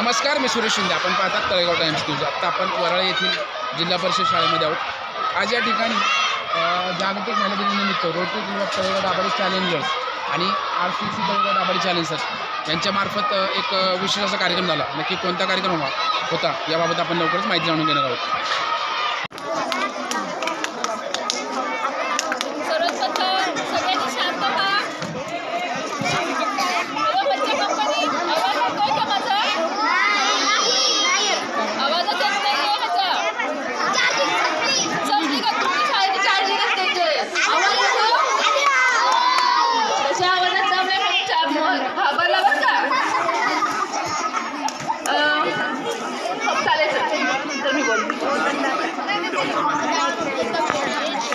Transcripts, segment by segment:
नमस्कार मी सुरेश शिंदे. आपण पाहतात तळेगाव टाइम्स न्यूज आत्ता आपण वराळे येथील जिल्हा परिषद शाळेमध्ये आहोत. आज या ठिकाणी जागतिक महिला दिनानिमित्त रोटरी क्लब तळेगाव दाबाडी चॅलेंजर्स आणि आर सी सी तळेगाव दाबाडी चॅलेंजर्स यांच्यामार्फत एक विशेष असा कार्यक्रम झाला. नक्की कोणता कार्यक्रम होता याबाबत आपण लवकरच माहिती जाणून घेणार आहोत.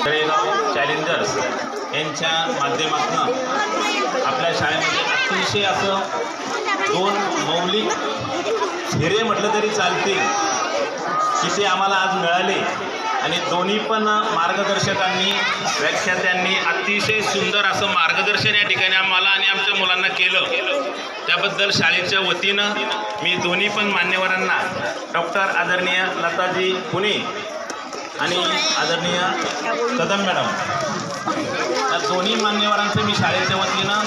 तळेगाव चॅलेंजर्स यांच्या माध्यमातून आपल्या शाळेमध्ये अतिशय असं दोन मौलिक हिरे म्हटलं तरी चालतील की ते आम्हाला आज मिळाले. आणि दोन्ही पण मार्गदर्शकांनी व्याख्यात्यांनी अतिशय सुंदर असं मार्गदर्शन या ठिकाणी आम्हाला आणि आमच्या मुलांना केलं. त्याबद्दल शाळेच्या वतीनं मी दोन्ही पण मान्यवरांना डॉक्टर आदरणीय लताजी पुणे आणि आदरणीय कदम मॅडम या दोन्ही मान्यवरांचं मी शाळेच्या वतीनं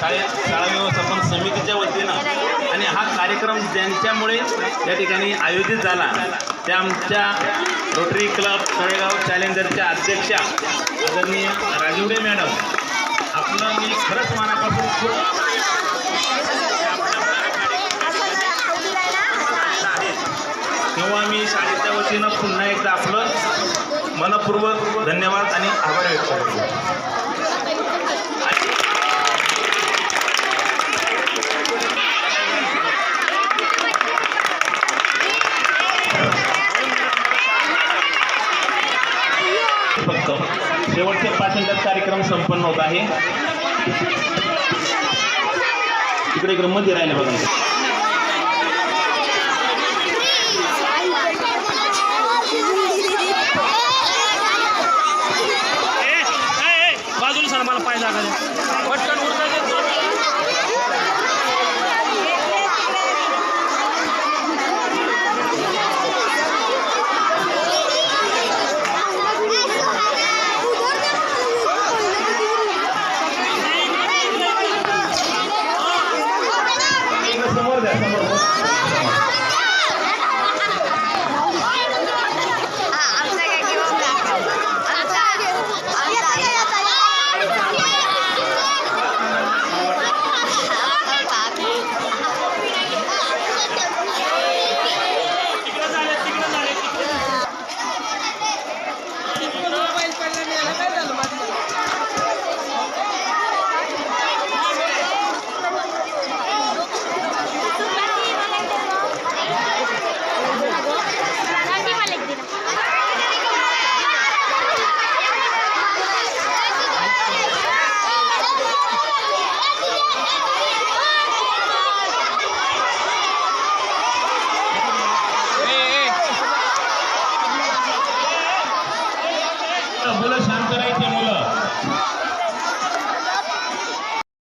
शाळेत शाळा व्यवस्थापन समितीच्या वतीनं आणि हा कार्यक्रम ज्यांच्यामुळे या ठिकाणी आयोजित झाला त्या आमच्या रोटरी क्लब तळेगाव चॅलेंजरच्या अध्यक्षा आदरणीय राजवडे मॅडम. आपलं मी खरंच मनापासून खूप तेव्हा मी शाळेच्या वतीनं पुन्हा एकदा आपलं मनपूर्वक धन्यवाद आणि आभार व्यक्त करतो. शेवटचे पाच मिनिटात कार्यक्रम संपन्न होत आहे. इकडे इकडे मध्ये राहिले बघा.